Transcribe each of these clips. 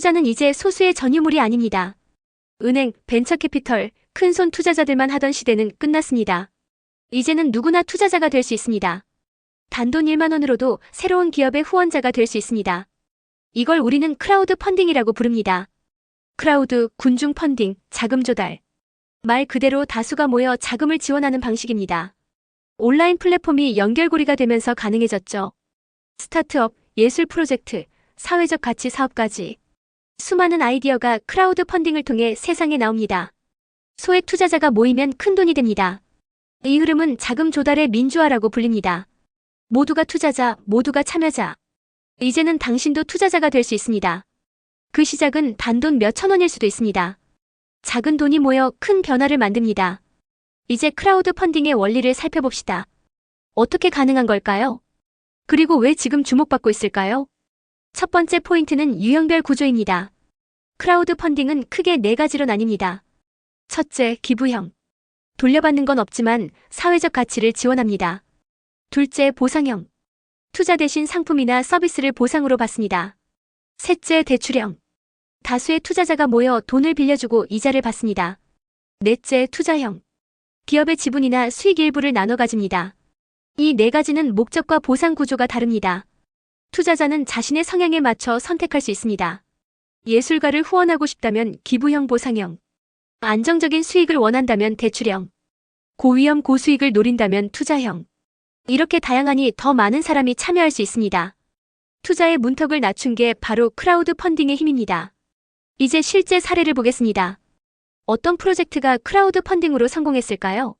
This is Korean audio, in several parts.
투자는 이제 소수의 전유물이 아닙니다. 은행, 벤처캐피털, 큰손 투자자들만 하던 시대는 끝났습니다. 이제는 누구나 투자자가 될 수 있습니다. 단돈 1만 원으로도 새로운 기업의 후원자가 될 수 있습니다. 이걸 우리는 크라우드 펀딩이라고 부릅니다. 크라우드, 군중 펀딩, 자금 조달. 말 그대로 다수가 모여 자금을 지원하는 방식입니다. 온라인 플랫폼이 연결고리가 되면서 가능해졌죠. 스타트업, 예술 프로젝트, 사회적 가치 사업까지. 수많은 아이디어가 크라우드 펀딩을 통해 세상에 나옵니다. 소액 투자자가 모이면 큰 돈이 됩니다. 이 흐름은 자금 조달의 민주화라고 불립니다. 모두가 투자자, 모두가 참여자. 이제는 당신도 투자자가 될 수 있습니다. 그 시작은 단돈 몇천 원일 수도 있습니다. 작은 돈이 모여 큰 변화를 만듭니다. 이제 크라우드 펀딩의 원리를 살펴봅시다. 어떻게 가능한 걸까요? 그리고 왜 지금 주목받고 있을까요? 첫 번째 포인트는 유형별 구조입니다. 크라우드 펀딩은 크게 네 가지로 나뉩니다. 첫째, 기부형. 돌려받는 건 없지만 사회적 가치를 지원합니다. 둘째, 보상형. 투자 대신 상품이나 서비스를 보상으로 받습니다. 셋째, 대출형. 다수의 투자자가 모여 돈을 빌려주고 이자를 받습니다. 넷째, 투자형. 기업의 지분이나 수익 일부를 나눠 가집니다. 이 네 가지는 목적과 보상 구조가 다릅니다. 투자자는 자신의 성향에 맞춰 선택할 수 있습니다. 예술가를 후원하고 싶다면 기부형 보상형. 안정적인 수익을 원한다면 대출형. 고위험 고수익을 노린다면 투자형. 이렇게 다양하니 더 많은 사람이 참여할 수 있습니다. 투자의 문턱을 낮춘 게 바로 크라우드 펀딩의 힘입니다. 이제 실제 사례를 보겠습니다. 어떤 프로젝트가 크라우드 펀딩으로 성공했을까요?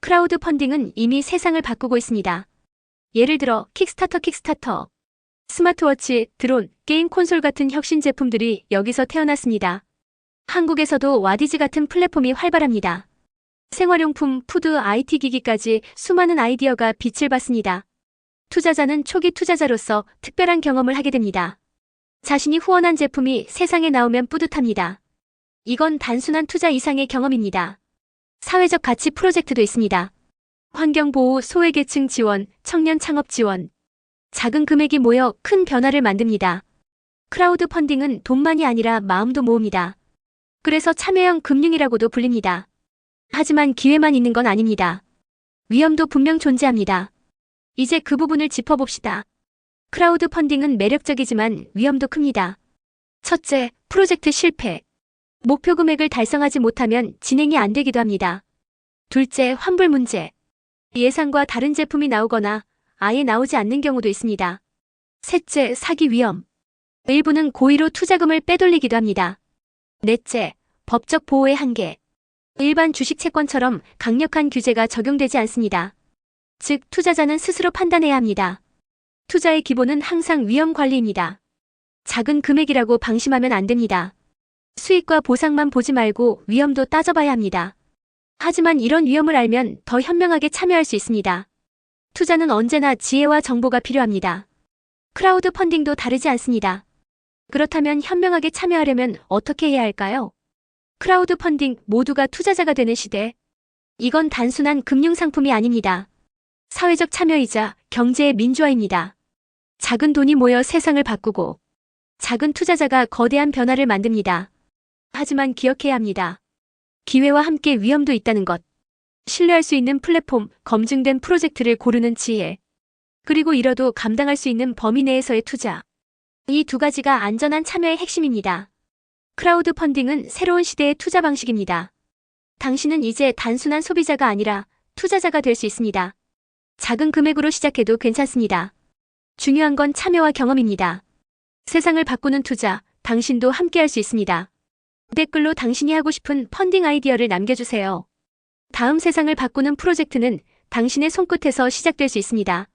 크라우드 펀딩은 이미 세상을 바꾸고 있습니다. 예를 들어 킥스타터 킥스타터, 스마트워치, 드론, 게임 콘솔 같은 혁신 제품들이 여기서 태어났습니다. 한국에서도 와디즈 같은 플랫폼이 활발합니다. 생활용품, 푸드, IT 기기까지 수많은 아이디어가 빛을 발습니다. 투자자는 초기 투자자로서 특별한 경험을 하게 됩니다. 자신이 후원한 제품이 세상에 나오면 뿌듯합니다. 이건 단순한 투자 이상의 경험입니다. 사회적 가치 프로젝트도 있습니다. 환경보호, 소외계층 지원, 청년 창업 지원. 작은 금액이 모여 큰 변화를 만듭니다. 크라우드 펀딩은 돈만이 아니라 마음도 모읍니다. 그래서 참여형 금융이라고도 불립니다. 하지만 기회만 있는 건 아닙니다. 위험도 분명 존재합니다. 이제 그 부분을 짚어봅시다. 크라우드 펀딩은 매력적이지만 위험도 큽니다. 첫째, 프로젝트 실패. 목표 금액을 달성하지 못하면 진행이 안 되기도 합니다. 둘째, 환불 문제. 예상과 다른 제품이 나오거나 아예 나오지 않는 경우도 있습니다. 셋째, 사기 위험. 일부는 고의로 투자금을 빼돌리기도 합니다. 넷째, 법적 보호의 한계. 일반 주식 채권처럼 강력한 규제가 적용되지 않습니다. 즉, 투자자는 스스로 판단해야 합니다. 투자의 기본은 항상 위험 관리입니다. 작은 금액이라고 방심하면 안 됩니다. 수익과 보상만 보지 말고 위험도 따져봐야 합니다. 하지만 이런 위험을 알면 더 현명하게 참여할 수 있습니다. 투자는 언제나 지혜와 정보가 필요합니다. 크라우드 펀딩도 다르지 않습니다. 그렇다면 현명하게 참여하려면 어떻게 해야 할까요? 크라우드 펀딩 모두가 투자자가 되는 시대. 이건 단순한 금융 상품이 아닙니다. 사회적 참여이자 경제의 민주화입니다. 작은 돈이 모여 세상을 바꾸고 작은 투자자가 거대한 변화를 만듭니다. 하지만 기억해야 합니다. 기회와 함께 위험도 있다는 것. 신뢰할 수 있는 플랫폼, 검증된 프로젝트를 고르는 지혜. 그리고 이뤄도 감당할 수 있는 범위 내에서의 투자. 이 두 가지가 안전한 참여의 핵심입니다. 크라우드 펀딩은 새로운 시대의 투자 방식입니다. 당신은 이제 단순한 소비자가 아니라 투자자가 될 수 있습니다. 작은 금액으로 시작해도 괜찮습니다. 중요한 건 참여와 경험입니다. 세상을 바꾸는 투자, 당신도 함께 할 수 있습니다. 댓글로 당신이 하고 싶은 펀딩 아이디어를 남겨주세요. 다음 세상을 바꾸는 프로젝트는 당신의 손끝에서 시작될 수 있습니다.